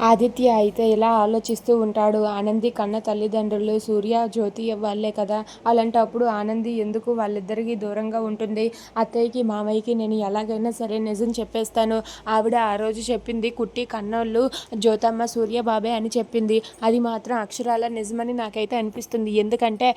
ఆదిత్య అయితే ఇలా ఆలోచిస్తూ ఉంటాడు. ఆనంది కన్న తల్లిదండ్రులు సూర్య జ్యోతి వాళ్ళే కదా. అలాంటప్పుడు ఆనంది ఎందుకు వాళ్ళిద్దరికీ దూరంగా ఉంటుంది? అత్తయ్యకి మామయ్యకి నేను ఎలాగైనా సరే నిజం చెప్పేస్తాను. ఆవిడ ఆ రోజు చెప్పింది కుట్టి కన్నోళ్ళు జ్యోతమ్మ సూర్య బాబే అని చెప్పింది. అది మాత్రం అక్షరాల నిజమని నాకైతే అనిపిస్తుంది. ఎందుకంటే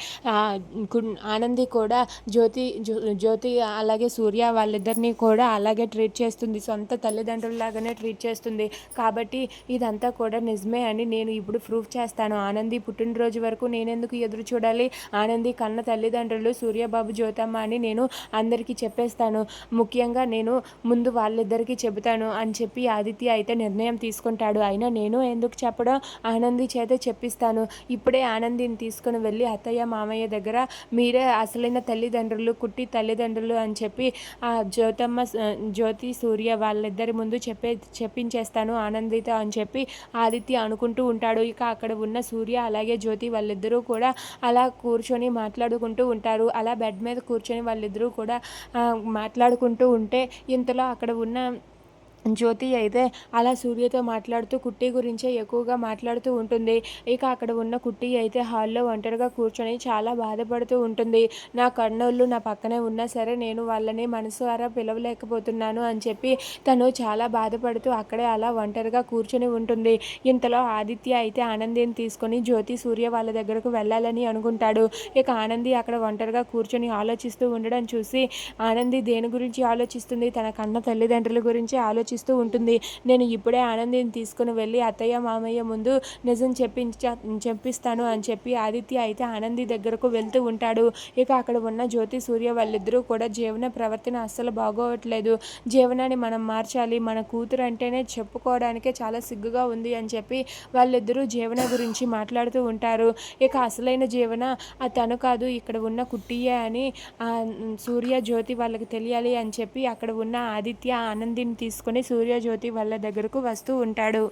కు- ఆనంది కూడా జ్యోతి జ్యో- జ్యోతి అలాగే సూర్య వాళ్ళిద్దరినీ కూడా అలాగే ట్రీట్ చేస్తుంది. సొంత తల్లిదండ్రుల్లాగానే ట్రీట్ చేస్తుంది. కాబట్టి ఇది అదంతా కూడా నిజమే అని నేను ఇప్పుడు ప్రూఫ్ చేస్తాను. ఆనంది పుట్టినరోజు వరకు నేనెందుకు ఎదురు చూడాలి? ఆనంది కన్న తల్లిదండ్రులు సూర్యబాబు జ్యోతమ్మ అని నేను అందరికీ చెప్పేస్తాను. ముఖ్యంగా నేను ముందు వాళ్ళిద్దరికీ చెబుతాను అని చెప్పి ఆదిత్య అయితే నిర్ణయం తీసుకుంటాడు. అయినా నేను ఎందుకు చెప్పడం? ఆనంది చేత చెప్పిస్తాను. ఇప్పుడే ఆనందిని తీసుకుని వెళ్ళి అత్తయ్య మామయ్య దగ్గర మీరే అసలైన తల్లిదండ్రులు కుట్టి తల్లిదండ్రులు అని చెప్పి ఆ జ్యోతమ్మ జ్యోతి సూర్య వాళ్ళిద్దరి ముందు చెప్పే చెప్పించేస్తాను ఆనందితో అని చెప్పి ఆదిత్య అనుకుంటూ ఉంటాడు. ఇక అక్కడ ఉన్న సూర్య అలాగే జ్యోతి వాళ్ళిద్దరూ కూడా అలా కూర్చొని మాట్లాడుకుంటూ ఉంటారు. అలా బెడ్ మీద కూర్చొని వాళ్ళిద్దరూ కూడా మాట్లాడుకుంటూ ఉంటే ఇంతలో అక్కడ ఉన్న జ్యోతి అయితే అలా సూర్యతో మాట్లాడుతూ కుట్టి గురించే ఎక్కువగా మాట్లాడుతూ ఉంటుంది. ఇక అక్కడ ఉన్న కుట్టి అయితే హాల్లో ఒంటరిగా కూర్చొని చాలా బాధపడుతూ ఉంటుంది. నా కన్నోళ్ళు నా పక్కనే ఉన్నా సరే నేను వాళ్ళని మనసారా పిలవలేకపోతున్నాను అని చెప్పి తను చాలా బాధపడుతూ అక్కడే అలా ఒంటరిగా కూర్చొని ఉంటుంది. ఇంతలో ఆదిత్య అయితే ఆనందిని తీసుకొని జ్యోతి సూర్య వాళ్ళ దగ్గరకు వెళ్ళాలని అనుకుంటాడు. ఇక ఆనంది అక్కడ ఒంటరిగా కూర్చొని ఆలోచిస్తూ ఉండడం చూసి ఆనంది దేని గురించి ఆలోచిస్తుంది? తన కన్న తల్లిదండ్రుల గురించి ఆలోచిస్తూ ఉంటుంది. నేను ఇప్పుడే ఆనందిని తీసుకుని వెళ్ళి అత్తయ్య మామయ్య ముందు నిజం చెప్పి చెప్పిస్తాను అని చెప్పి ఆదిత్య అయితే ఆనంది దగ్గరకు వెళ్తూ ఉంటాడు. ఇక అక్కడ ఉన్న జ్యోతి సూర్య వాళ్ళిద్దరూ కూడా జీవన ప్రవర్తన అస్సలు బాగోవట్లేదు. జీవనాన్ని మనం మార్చాలి. మన కూతురు అంటేనే చెప్పుకోవడానికే చాలా సిగ్గుగా ఉంది అని చెప్పి వాళ్ళిద్దరూ జీవన గురించి మాట్లాడుతూ ఉంటారు. ఇక అసలైన జీవన తను కాదు ఇక్కడ ఉన్న కుట్టియే అని సూర్య జ్యోతి వాళ్ళకి తెలియాలి అని చెప్పి అక్కడ ఉన్న ఆదిత్య ఆనందిని తీసుకొని సూర్యజ్యోతి వాళ్ళ దగ్గరకు వస్తూ ఉంటాడు.